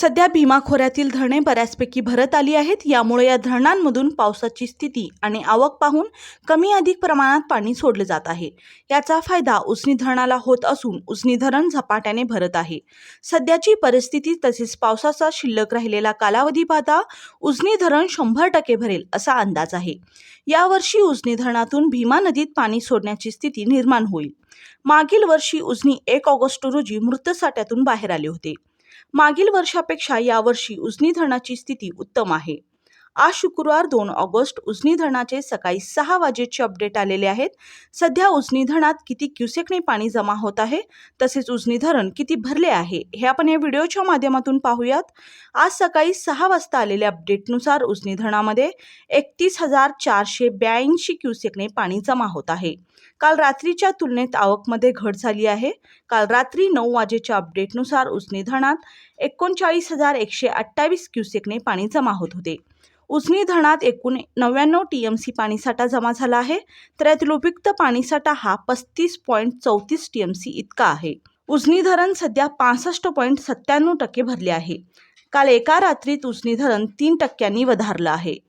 सध्या भीमा खोऱ्यातील धरणे बऱ्याचपैकी भरत आली आहेत. यामुळे या धरणांमधून पावसाची स्थिती आणि आवक पाहून कमी अधिक प्रमाणात पाणी सोडले जात आहे. याचा फायदा उजनी धरणाला होत असून उजनी धरण झपाट्याने भरत आहे. सध्याची परिस्थिती तसेच पावसाचा शिल्लक राहिलेला कालावधी पाहता उजनी धरण शंभर टक्के भरेल असा अंदाज आहे. यावर्षी उजनी धरणातून भीमा नदीत पाणी सोडण्याची स्थिती निर्माण होईल. मागील वर्षी उजनी एक ऑगस्ट रोजी मृत साठ्यातून बाहेर आले होते. मागील वर्षापेक्षा यावर्षी उजनी धरणाची स्थिती उत्तम आहे. आज शुक्रवार दोन ऑगस्ट उजनी धरणाचे सकाळी सहा वाजेचे अपडेट आलेले आहेत. सध्या उजनी धरणात किती क्युसेकने पाणी जमा होत आहे तसेच उजनी धरण किती भरले आहे हे आपण या व्हिडिओच्या माध्यमातून पाहूयात. आज सकाळी सहा वाजता आलेल्या अपडेटनुसार उजनी धरणामध्ये एकतीस हजार चारशे ब्याऐंशी क्युसेकने पाणी जमा होत आहे. काल रात्रीच्या तुलनेत आवकमध्ये घट झाली आहे. काल रात्री नऊ वाजेच्या अपडेटनुसार उजनी धरणात एकोणचाळीस हजार एकशे अठ्ठावीस क्युसेकने पाणी जमा होत होते. उजनी धरणात एकूण नव्याण्णव टी एम सी पाणीसाठा जमा झाला आहे. तर यातील उपयुक्त पाणीसाठा हा पस्तीस पॉईंट चौतीस टी एम सी इतका आहे. उजनी धरण सध्या पासष्ट पॉईंट सत्त्याण्णव टक्के भरले आहे. काल एका रात्रीत उजनी धरण तीन टक्क्यांनी वधारलं आहे.